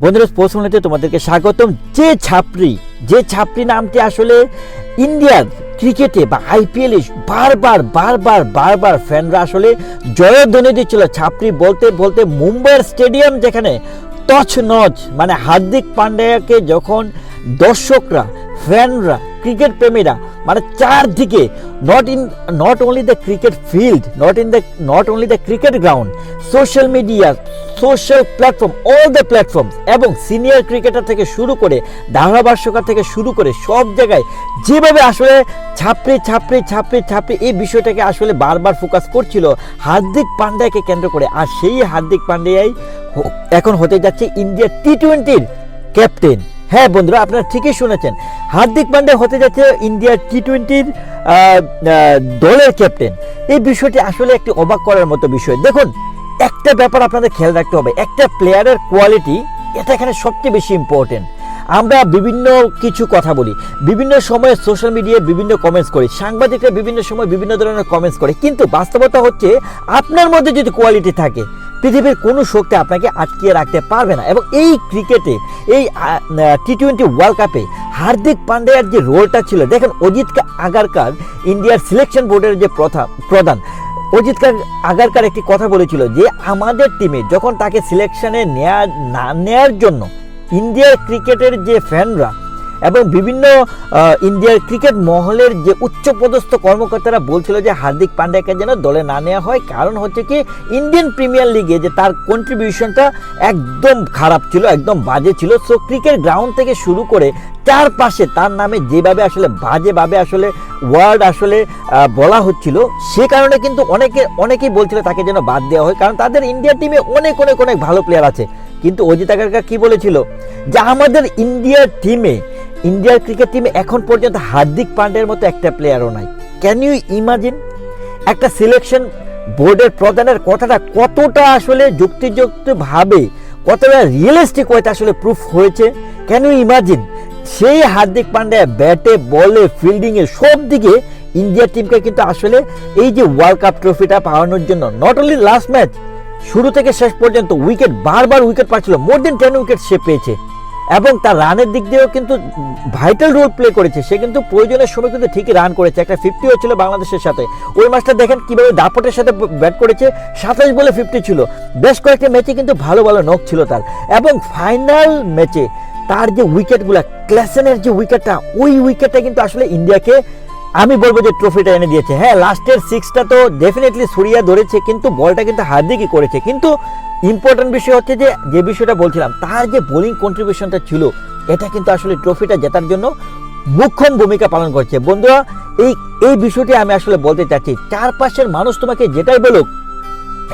বন্ধুরা স্পোর্টস তোমাদেরকে স্বাগতম। যে ছাপরি যে ছাপরি নামটি আসলে ইন্ডিয়ার ক্রিকেটে বা আইপিএলে বারবার বারবার বারবার ফ্যানরা আসলে জয়ধ্বনি দিচ্ছিল। ছাপরি বলতে বলতে মুম্বাইয়ের স্টেডিয়াম যেখানে টচ নচ মানে হার্দিক পান্ডিয়াকে যখন দর্শকরা ফ্যানরা ক্রিকেট প্রেমীরা মানে চারদিকে not in not only the cricket field not in the not only the cricket ground social media social platform all the platform এবং সিনিয়র ক্রিকেটার থেকে শুরু করে, ধারাভাষ্যকার থেকে শুরু করে, সব জায়গায় যেভাবে আসলে ছাপড়ে, ছাপড়ি ছাপড়ি ছাপড়ি এই বিষয়টাকে আসলে বারবার ফোকাস করছিল হার্দিক পান্ডিয়াকে কেন্দ্র করে। আর সেই হার্দিক পান্ডিয়াই এখন হতে যাচ্ছে ইন্ডিয়া টি টোয়েন্টির ক্যাপ্টেন হ্যাঁ বন্ধুরা, আপনারা ঠিকই শুনেছেন। হার্দিক পান্ডে হতে যাচ্ছে ইন্ডিয়ার টি টোয়েন্টির দলের ক্যাপ্টেন এই বিষয়টি আসলে একটি অবাক করার মতো বিষয়। দেখুন, একটা ব্যাপার আপনাদের খেয়াল রাখতে হবে। একটা প্লেয়ারের কোয়ালিটি এটা এখানে সবচেয়ে বেশি ইম্পর্টেন্ট আমরা বিভিন্ন কিছু কথা বলি, বিভিন্ন সময়ে সোশ্যাল মিডিয়ায় বিভিন্ন কমেন্টস করি, সাংবাদিকরা বিভিন্ন সময় বিভিন্ন ধরনের কমেন্টস করে। কিন্তু বাস্তবতা হচ্ছে, আপনার মধ্যে যদি কোয়ালিটি থাকে পৃথিবীর কোনো শক্তি আপনাকে আটকিয়ে রাখতে পারবে না। এবং এই ক্রিকেটে, এই টি টোয়েন্টি ওয়ার্ল্ড কাপে হার্দিক পান্ডিয়ার যে রোলটা ছিল, দেখেন অজিত আগারকার, ইন্ডিয়ার সিলেকশন বোর্ডের যে প্রথা, প্রধান, অজিত আগারকার একটি কথা বলেছিল যে, আমাদের টিমে যখন তাকে সিলেকশনে নেওয়া না নেওয়ার জন্য, ইন্ডিয়ার ক্রিকেটের যে ফ্যানরা এবং বিভিন্ন ইন্ডিয়ার ক্রিকেট মহলের যে উচ্চপদস্থ কর্মকর্তারা বলছিল যে হার্দিক পান্ডিয়াকে যেন দলে না নেওয়া হয়, কারণ হচ্ছে কি ইন্ডিয়ান প্রিমিয়ার লিগে যে তার কন্ট্রিবিউশনটা একদম খারাপ ছিল, একদম বাজে ছিল। সো ক্রিকেট গ্রাউন্ড থেকে শুরু করে চারপাশে তার নামে যেভাবে আসলে, বাজেভাবে আসলে ওয়ার্ড আসলে বলা হচ্ছিল, সে কারণে কিন্তু অনেকে, অনেকেই বলছিল তাকে যেন বাদ দেওয়া হয়, কারণ তাদের ইন্ডিয়ার টিমে অনেক অনেক অনেক ভালো প্লেয়ার আছে। কিন্তু অজিত আগারকার কি বলেছিল? যে আমাদের ইন্ডিয়ার টিমে ইন্ডিয়ার ক্রিকেট টিমে এখন পর্যন্ত হার্দিক পান্ডের মতো একটা প্লেয়ারও নাই। ক্যান ইউ ইমাজিন একটা সিলেকশন বোর্ডের প্রধানের কথাটা কতটা আসলে যুক্তিযুক্তভাবে, কতটা রিয়েলিস্টিক ওয়েতে আসলে প্রুফ হয়েছে? ক্যান ইউ ইমাজিন সেই হার্দিক পান্ডিয়া ব্যাটে, বলে ফিল্ডিংয়ে সব দিকে ইন্ডিয়া টিমকে কিন্তু আসলে এই যে ওয়ার্ল্ড কাপ ট্রফিটা পাওয়ানোর জন্য নট অনলি লাস্ট ম্যাচ শুরু থেকে শেষ পর্যন্ত উইকেট বারবার উইকেট পাচ্ছিল। মোর দেন টেন উইকেট সে পেয়েছে। এবং তার রানের দিক দিয়েও কিন্তু ভাইটাল রোল প্লে করেছে। সে কিন্তু প্রয়োজনের সময় কিন্তু ঠিকই রান করেছে। একটা ফিফটি হয়েছিল বাংলাদেশের সাথে। ওই ম্যাচটা দেখেন কীভাবে দাপটের সাথে ব্যাট করেছে। সাতাশ বলে ফিফটি ছিল। বেশ কয়েকটা ম্যাচে কিন্তু ভালো ভালো নখ ছিল তার। এবং ফাইনাল ম্যাচে তার যে উইকেটগুলো ক্ল্যাসেনের যে উইকেটটা ওই উইকেটটা কিন্তু আসলে ইন্ডিয়াকে আমি বলব যে ট্রফিটা এনে দিয়েছে। হ্যাঁ লাস্টের সিক্সটা তো ডেফিনেটলি সুরিয়া ধরেছে, কিন্তু বলটা কিন্তু হার্দিকই করেছে। কিন্তু ইম্পর্টেন্ট বিষয় হচ্ছে যে যে বিষয়টা বলছিলাম, তার যে বোলিং কন্ট্রিবিউশনটা ছিল, এটা কিন্তু আসলে ট্রফিটা জেতার জন্য মুখ্যম ভূমিকা পালন করছে। বন্ধুরা, এই এই বিষয়টি আমি আসলে বলতে চাচ্ছি, চারপাশের মানুষ তোমাকে যেটাই বলুক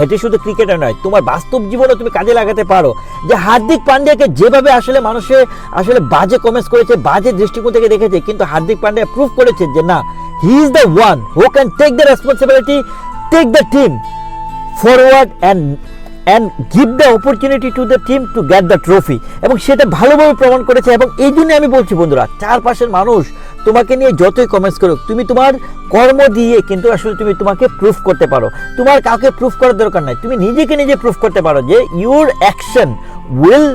এটি শুধু ক্রিকেটে নয়, তোমার বাস্তব জীবনে তুমি কাজে লাগাতে পারো। যে হার্দিক পান্ডিয়াকে যেভাবে আসলে মানুষে আসলে বাজে কমেন্টস করেছে, বাজে দৃষ্টিকোণ থেকে দেখেছে, কিন্তু হার্দিক পান্ডিয়া প্রুভ করেছে যে না he is the one who can take the responsibility take the team forward and and give the opportunity to the team to get the trophy এবং সেটা ভালোভাবে প্রমাণ করেছে, এবং এই জন্য আমি বলছি বন্ধুরা, চারপাশের মানুষ তোমাকে নিয়ে যতই কমেন্টস করুক, তুমি তোমার কর্ম দিয়ে কিন্তু আসলে তুমি তোমাকে প্রুফ করতে পারো। তোমার কাউকে প্রুফ করার দরকার নাই। তুমি নিজেকে নিজে প্রুফ করতে পারো যে your action will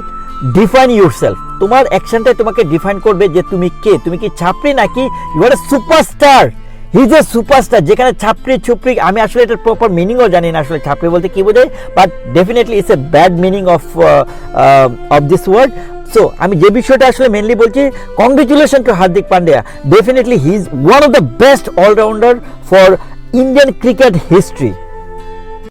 define yourself তোমার অ্যাকশনটাই তোমাকে ডিফাইন করবে যে তুমি কে। তুমি কি ছাপড়ি নাকি you are a superstar he's a superstar যেখানে ছাপড়ি ছুপড়ি, আমি আসলে এটার প্রপার মিনিংও জানি না আসলে ছাপড়ি বলতে কি বোঝায় but definitely it's a bad meaning of of this word so আমি যে বিষয়টা আসলে মেনলি বলছি congratulation to Hardik Pandya. Definitely he is one of the best allrounder for Indian cricket history